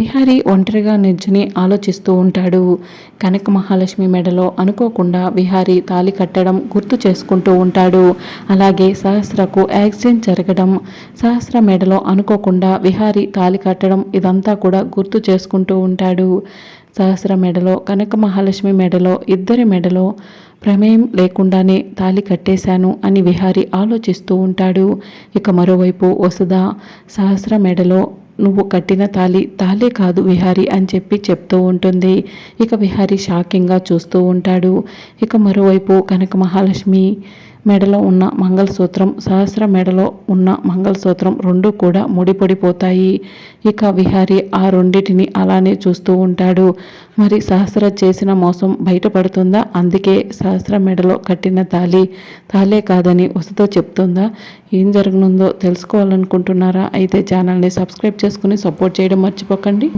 విహారి ఒంటరిగా నిల్చుని ఆలోచిస్తూ ఉంటాడు. కనక మహాలక్ష్మి మెడలో అనుకోకుండా విహారి తాలి కట్టడం గుర్తు చేసుకుంటూ ఉంటాడు. అలాగే సహస్రకు యాక్సిడెంట్ జరగడం సహస్ర మెడలో అనుకోకుండా విహారి తాలి కట్టడం ఇదంతా కూడా గుర్తు చేసుకుంటూ ఉంటాడు. సహస్ర మెడలో కనక మహాలక్ష్మి మెడలో ఇద్దరి మెడలో ప్రమేయం లేకుండానే తాలి కట్టేశాను అని విహారి ఆలోచిస్తూ ఉంటాడు. ఇక మరోవైపు వసుధ సహస్ర మెడలో నువ్వు కట్టిన తాలి తాలే కాదు విహారి అని చెప్పి చెప్తూ ఉంటుంది. ఇక విహారి షాకింగ్గా చూస్తూ ఉంటాడు. ఇక మరోవైపు కనక మహాలక్ష్మి మెడలో ఉన్న మంగళసూత్రం సహస్ర మెడలో ఉన్న మంగళసూత్రం రెండు కూడా ముడిపడిపోతాయి. ఇక విహారి ఆ రెండింటిని అలానే చూస్తూ ఉంటాడు. మరి సహస్ర చేసిన మోసం బయటపడుతుందా? అందుకే సహస్ర మెడలో కట్టిన తాలి తాలే కాదని వసతో చెప్తుందా? ఏం జరగనుందో తెలుసుకోవాలనుకుంటున్నారా? అయితే ఛానల్ని సబ్స్క్రైబ్ చేసుకుని సపోర్ట్ చేయడం మర్చిపోకండి.